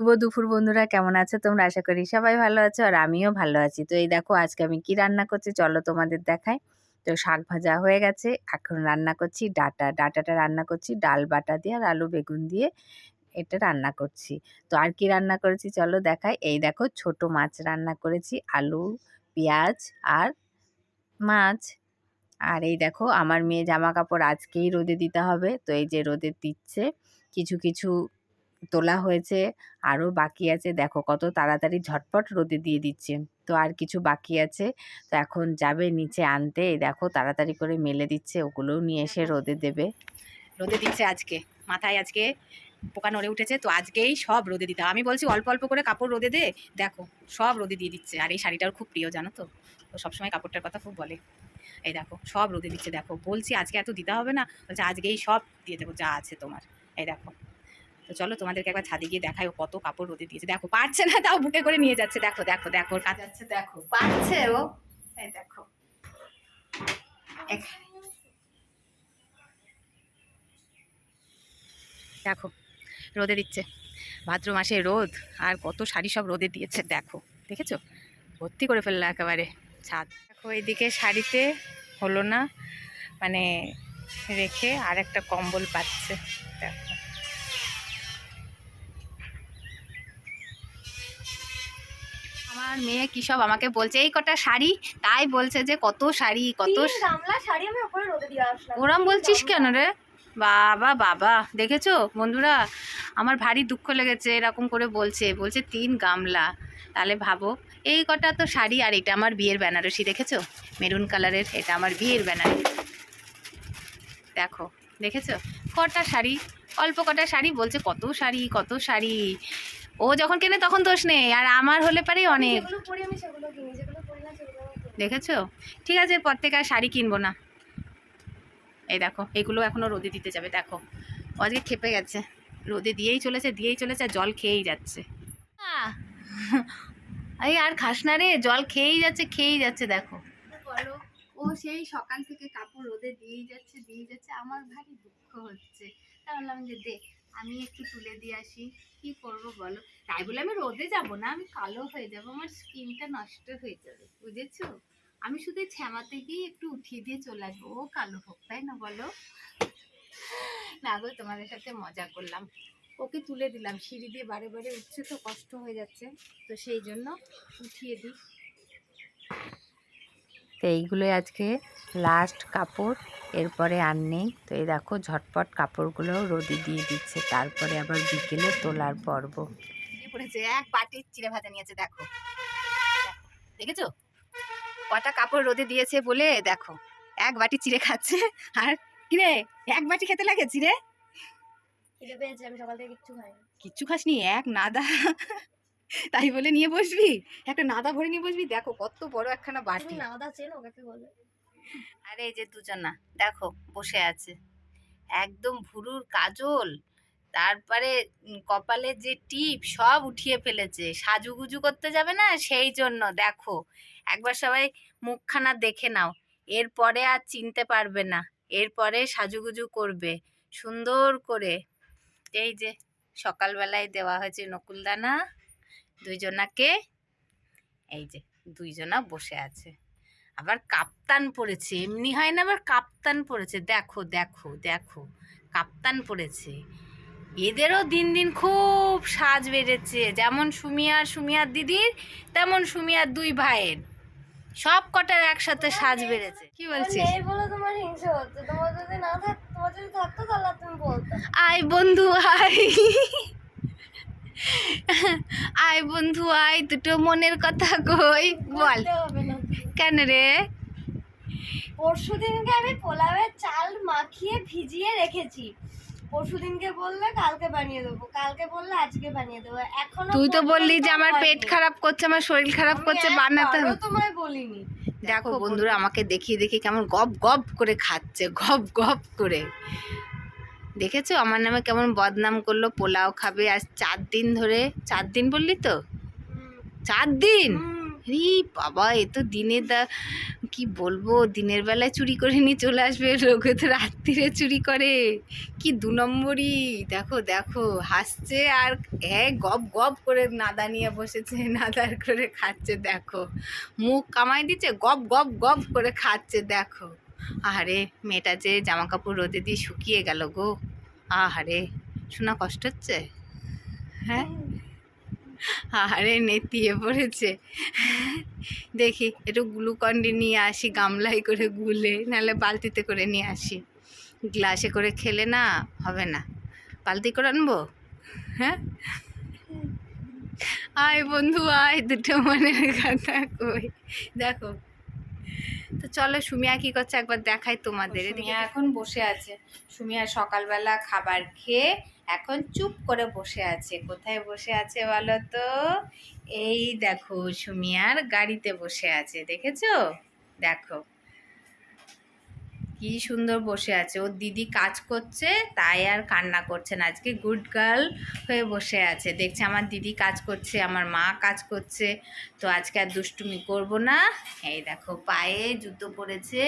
শুভ দুপুর বন্ধুরা, কেমন আছো তোমরা? আশা করি সবাই ভালো আছো আর আমিও ভালো আছি। তো এই দেখো, আজকে আমি কি রান্না করছি চলো তোমাদের দেখাই। তো শাক ভাজা হয়ে গেছে, এখন রান্না করছি ডাটা। ডাটাটা রান্না করছি, ডাল বাটা দিয়ে আর আলু বেগুন দিয়ে এটা রান্না করছি। তো আর কি রান্না করেছি চলো দেখাই। এই দেখো, ছোট মাছ রান্না করেছি, আলু, পেঁয়াজ আর মাছ। আর এই দেখো, আমার মেয়ে জামা কাপড় আজকেই রোদে দিতে হবে। তো এই যে রোদে দিচ্ছে, কিছু কিছু তোলা হয়েছে। আরও বাকি আছে। দেখো কত তাড়াতাড়ি ঝটপট রোদে দিয়ে দিচ্ছে। তো আর কিছু বাকি আছে। তো এখন যাবে নিচে আনতে। এই দেখো তাড়াতাড়ি করে মেলে দিচ্ছে। ওগুলোও নিয়ে এসে রোদে দেবে। রোদে দিচ্ছে আজকে। মাথায় আজকে পোকা নড়ে উঠেছে। তো আজকেই সব রোদে দিতে। আমি বলছি অল্প অল্প করে কাপড় রোদে দে। দেখো সব রোদে দিয়ে দিচ্ছে। আর এই শাড়িটার খুব প্রিয় জানো তো? ও সবসময় কাপড়টার কথা খুব বলে। এই দেখো সব রোদে দিচ্ছে। দেখো বলছি আজকে এত দিতে হবে না। বলছে আজকেই সব দিয়ে দেবো। যা আছে তোমার। এই দেখো। তো চলো তোমাদেরকে একবার ছাদে গিয়ে দেখাই ও কত কাপড় রোদে দিয়েছে। দেখো পারছে না তাও বুকে করে নিয়ে যাচ্ছে। দেখো দেখো দেখো। কাজ যাচ্ছে দেখো। পারছে ও? এই দেখো। দেখো রোদে দিচ্ছে। ভাদ্র মাসে রোদ আর কত শাড়ি সব রোদে দিয়েছে। দেখো দেখেছ? ভর্তি করে ফেলল একেবারে ছাদ। দেখো এদিকে শাড়িতে হলো না মানে রেখে আর একটা কম্বল পাচ্ছে। দেখো। আমার মেয়ে কি সব আমাকে বলছে এই কটা শাড়ি? তাই বলছে যে কত শাড়ি কত ওরম বলছিস কেন রে? বাবা বাবা দেখেছ? বন্ধুরা আমার ভারী দুঃখ লেগেছে এরকম করে বলছে বলছে তিন গামলা। তাহলে ভাবো এই কটা তো শাড়ি আর এটা আমার বিয়ের বেনারসি দেখেছ? মেরুন কালারের এটা আমার বিয়ের বেনারসি। দেখো দেখেছ? কটা শাড়ি? অল্প কটা শাড়ি বলছে কত শাড়ি কত শাড়ি? ও যখন কেনে তখন দোষ নেই আর আমার হলে পারে অনেক। পরি আমি পরি আমি। দেখেছ? ঠিক আছে এরপর থেকে আর শাড়ি কিনবো না। এই দেখো এগুলো এখনও রোদে দিতে যাবে দেখো। ও আজকে খেপে গেছে। রোদে দিয়েই চলেছে দিয়েই চলেছে আর জল খেয়েই যাচ্ছে! এই আর খাস না রে জল খেয়েই যাচ্ছে খেয়েই যাচ্ছে দেখো। ও সেই সকাল থেকে কাপড় রোদে দিয়েই যাচ্ছে দিয়েই যাচ্ছে আমার ভারী দুঃখ হচ্ছে। তা বললাম যে দে আমি একটু তুলে দিয়ে আসি। কি করব বলো? তাই বলে আমি রোদে যাব না, আমি কালো হয়ে যাব, আমার স্কিনটা নষ্ট হয়ে যাবে, বুঝেছ? আমি শুধু ছ্যামাতে গিয়ে একটু উঠিয়ে দিয়ে চলে আসব। ও কালো হোক, তাই না বলো? না গো, তোমাদের সাথে মজা করলাম। ওকে তুলে দিলাম, সিঁড়ি দিয়ে বারে বারে উঠছে তো, কষ্ট হয়ে যাচ্ছে। তো সেই জন্য উঠিয়ে দিই। তো এইগুলোই আজকে লাস্ট কাপড় এরপরে আর নেই। তো এই দেখো ঝটপট কাপড়গুলো রোদে দিয়ে দিচ্ছে তারপরে আবার বিকেলে তোলার পর্ব। পড়েছে এক বাটির চিড়ে ভাজা নিয়েছে দেখো। দেখো, দেখেছ? কটা কাপড় রোদে দিয়েছে বলে দেখো এক বাটি চিড়ে খাচ্ছে। আর কিরে এক বাটি খেতে লাগে চিড়ে? খিদে পেয়েছে আমি সকাল থেকে কিচ্ছু খাইনি। কিচ্ছু খাসনি এক নাদা তাই বলে নিয়ে বসবি? একটা নাদা ভরে নিয়ে বসবি? দেখো কত বড় একখানা বাটি। নাদা চেনো কাকে বলে? আরে এই যে দুজনা দেখো বসে আছে। একদম ভুরুর কাজল তারপরে কপালে যে টিপ সব উঠিয়ে ফেলেছে। সাজুগুজু করতে যাবে না? সেই জন্য দেখো। একবার সবাই মুখখানা দেখে নাও। এরপরে আর চিনতে পারবে না। এরপরে সাজুগুজু করবে। সুন্দর করে। এই যে সকালবেলায় দেওয়া হয়েছে নকুলদানা। দুইজনাকে এই যে দুইজনা বসে আছে। আবার কাপ্তান পড়েছে এমনি হয় না আবার কাপ্তান পড়েছে। দেখো দেখো দেখো কাপ্তান পড়েছে। এদেরও দিন দিন খুব সাজ বেড়েছে। যেমন সুমিয়ার সুমিয়ার দিদির তেমন সুমিয়ার দুই ভাইয়ের। সব কটার একসাথে সাজ বেড়েছে। কি বলছিস? নেই তোমার হিংসে হচ্ছে। তোমার যদি না থাক তোমার যদি থাকতো তাহলে আর তুমি বলতে। আয় বন্ধু আয়। আয় বন্ধু আয় দুটো মনের কথা কই বল। কেন রে? পরশু দিনকে আমি পোলাওয়ের চাল মাখিয়ে ভিজিয়ে রেখেছি। পরশু দিনকে বললে কালকে বানিয়ে দেবো কালকে বললে আজকে বানিয়ে দেবো। এখন তুই তো বললি যে আমার পেট খারাপ করছে আমার শরীর খারাপ করছে বানাতে হবে। তোমায় বলিনি। দেখো বন্ধুরা। আমাকে দেখিয়ে দেখিয়ে কেমন গপ গপ করে খাচ্ছে গপ গপ করে। দেখেছ? আমার নামে কেমন বদনাম করল পোলাও খাবে আজ চার দিন ধরে। চার দিন বললি তো? চার দিন? এই বাবা এ তো দিনে দা কি বলব? দিনের বেলায় চুরি করে নিয়ে চলে আসবে লোকে তো রাত্রিরে চুরি করে। কি দু নম্বরই। দেখো দেখো হাসছে আর হ্যাঁ গপ গপ করে নাদা নিয়ে বসেছে নাদার করে খাচ্ছে দেখো। মুখ কামাই দিচ্ছে গপ গপ গপ করে খাচ্ছে দেখো। আরে মেয়েটা যে জামা কাপড় রোদে দিয়ে শুকিয়ে গেল গো। আহারে, শোনা কষ্ট হচ্ছে? হ্যাঁ? আহারে নেতিয়ে পড়েছে। দেখি, একটু গ্লুকন্ডি নিয়ে আসি, গামলায় করে গুলে, নাহলে বালতিতে করে নিয়ে আসি। গ্লাসে করে খেলে না, হবে না। বালতি করে আনব? হ্যাঁ? আয় বন্ধু, আয়, দুটো মনের কথা কই। দেখো তো চলো সুমিয়া কি করছে একবার দেখাই তোমাদের সুমিয়া এখন বসে আছে। সুমিয়া সকালবেলা খাবার খেয়ে এখন চুপ করে বসে আছে। কোথায় বসে আছে বলো তো? এই দেখো সুমিয়ার গাড়িতে বসে আছে দেখেছ? দেখো। কি সুন্দর বসে আছে। ওর দিদি কাজ করছে, তাই আর কান্না করছে না। আজকে গুড গার্ল হয়ে বসে আছে। দেখছে আমার দিদি কাজ করছে, আমার মা কাজ করছে। তো আজকে আর দুষ্টুমি করব না। এই দেখো, পায়ে জুতো পরেছে,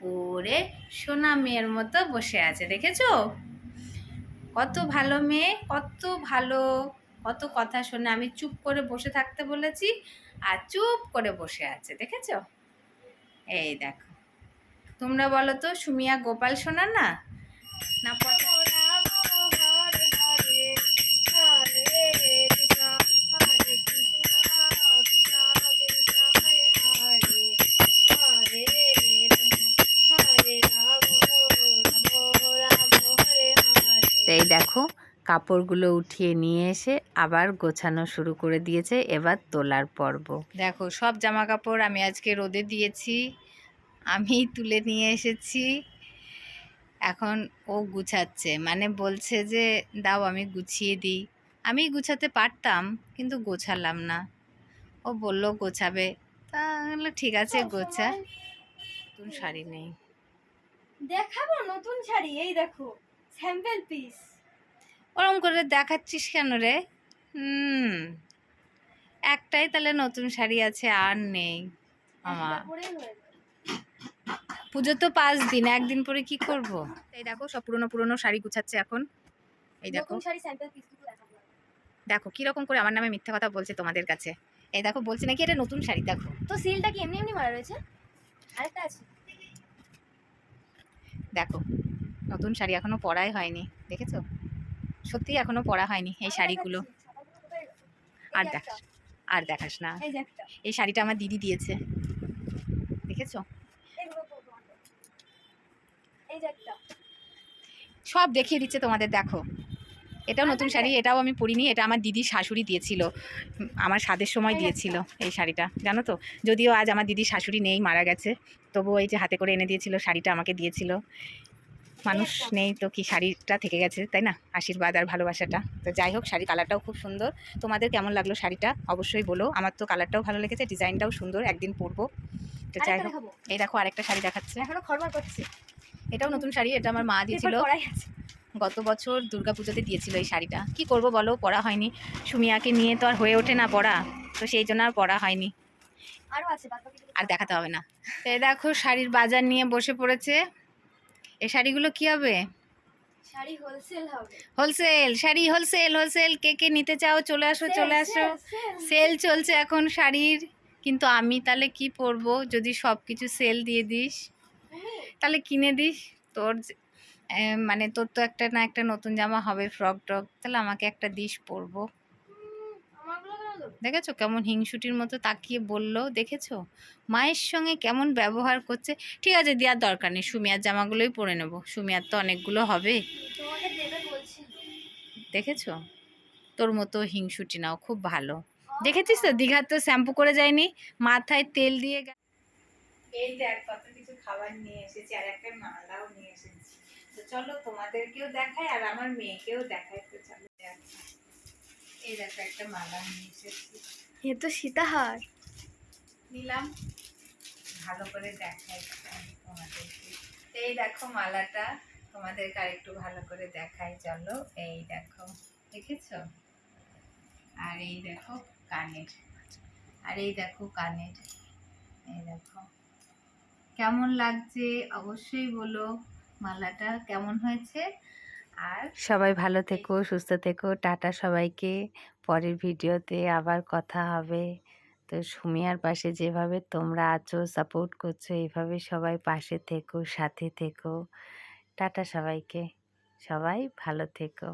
পরে সোনা মেয়ের মতো বসে আছে, দেখেছ? কত ভালো মেয়ে, কত ভালো। কত কথা শোনে। আমি চুপ করে বসে থাকতে বলেছি, আর চুপ করে বসে আছে, দেখেছ? এই দেখো। তোমরা বলো তো সুমিয়া গোপাল সোনা না? না এই দেখো কাপড়গুলো উঠিয়ে নিয়ে এসে আবার গোছানো শুরু করে দিয়েছে এবার তোলার পর্ব। দেখো সব জামা কাপড় আমি আজকে রোদে দিয়েছি। আমি তুলে নিয়ে এসেছি। এখন ও গুছাচ্ছে। মানে বলছে যে দাও আমি গুছিয়ে দিই। আমি গুছাতে পারতাম কিন্তু গোছালাম না। ও বলল গোছাবে। তাহলে ঠিক আছে গোছা। নতুন শাড়ি নেই। দেখাবো নতুন শাড়ি এই দেখো স্যাম্পল পিস। ওরম করে দেখাচ্ছিস কেন রে? হুম। একটাই তাহলে নতুন শাড়ি আছে আর নেই আমার। পুজো তো পাঁচ দিন একদিন পরে কি করব? এই দেখো সব পুরনো পুরনো শাড়ি গুছাচ্ছে এখন। এই দেখো। দেখো কীরকম করে আমার নামে মিথ্যা কথা বলছে তোমাদের কাছে। এই দেখো বলছে নাকি এটা নতুন শাড়ি দেখো। তো সিলটা কি এমনি এমনি মারা রয়েছে? আরেকটা আছে। দেখো নতুন শাড়ি এখনও পরাই হয়নি দেখেছ? সত্যি এখনও পরা হয়নি এই শাড়িগুলো। আর দেখ আর দেখাস না। এই শাড়িটা আমার দিদি দিয়েছে দেখেছ। একটা। সব দেখিয়ে দিচ্ছে তোমাদের দেখো। এটাও নতুন শাড়ি এটাও আমি পরিনি এটা আমার দিদি শাশুড়ি দিয়েছিল। আমার স্বাদের সময় দিয়েছিল এই শাড়িটা জানো তো? যদিও আজ আমার দিদি শাশুড়ি নেই মারা গেছে তবুও এই যে হাতে করে এনে দিয়েছিল শাড়িটা আমাকে দিয়েছিল। মানুষ নেই তো কি শাড়িটা থেকে গেছে তাই না? আশীর্বাদ আর ভালোবাসাটা। তো যাই হোক শাড়ি কালারটাও খুব সুন্দর। তোমাদের কেমন লাগল শাড়িটা? অবশ্যই বলো। আমার তো কালারটাও ভালো লেগেছে ডিজাইনটাও সুন্দর একদিন পরবো। তো যাই হোক এই দেখো আরেকটা শাড়ি দেখাচ্ছে। এখনও খরবার করছে। এটাও নতুন শাড়ি এটা আমার মা দিয়েছিল। গত বছর দুর্গাপুজোতে দিয়েছিল এই শাড়িটা। কি করব বলো পরা হয়নি। সুমিয়াকে নিয়ে তো আর হয়ে ওঠে না পরা তো সেই জন্য আর পরা হয়নি। আরও আছে আর দেখাতে হবে না। তো এই দেখো শাড়ির বাজার নিয়ে বসে পড়েছে। এই শাড়িগুলো কি হবে? শাড়ি হোলসেল হবে। Wholesale sari wholesale wholesale. কে কে নিতে চাও চলে আসো চলে আসো। সেল চলছে এখন শাড়ির। কিন্তু আমি তাহলে কি পরবো? যদি সব কিছু সেল দিয়ে দিস। তাহলে কিনে দিস। তোর মানে তোর তো একটা না একটা নতুন জামা হবে ফ্রক টক। তাহলে আমাকে একটা দিস পরবো। দেখেছ কেমন হিংসুটির মতো তাকিয়ে বলল? দেখেছ? মায়ের সঙ্গে কেমন ব্যবহার করছে? ঠিক আছে, দেওয়ার দরকার নেই। সুমিয়ার জামাগুলোই পরে নেব। সুমিয়ার তো অনেকগুলো হবে। দেখেছ? তোর মতো হিংসুটি নাও, খুব ভালো। দেখেছিস তো? দীঘার তো শ্যাম্পু করে যায়নি। মাথায় তেল দিয়ে এই দেখ কত কিছু খাবার নিয়ে এসেছি আর একটা মালাও নিয়ে এসেছি। তো চলো তোমাদেরকেও দেখাই আর আমার মেয়েকেও দেখাই তো চলো। এই দেখো একটা মালা নিয়ে এসেছি। এ তো সীতাহার। নিলাম। ভালো করে দেখাই তোমাদেরকে। এই দেখো মালাটা তোমাদেরকে আর একটু ভালো করে দেখাই চলো। এই দেখো দেখেছ? আর এই দেখো কানের। আর এই দেখো কানের। এই দেখো। কেমন লাগছে অবশ্যই বলো। মালাটা কেমন হয়েছে? আর সবাই ভালো থেকো সুস্থ থেকো। টাটা সবাইকে। পরের ভিডিওতে আবার কথা হবে। তো সুমিয়ার পাশে যেভাবে তোমরা আছো সাপোর্ট করছ এইভাবে সবাই পাশে থেকো সাথে থেকো। টাটা সবাইকে। সবাই ভালো থেকো।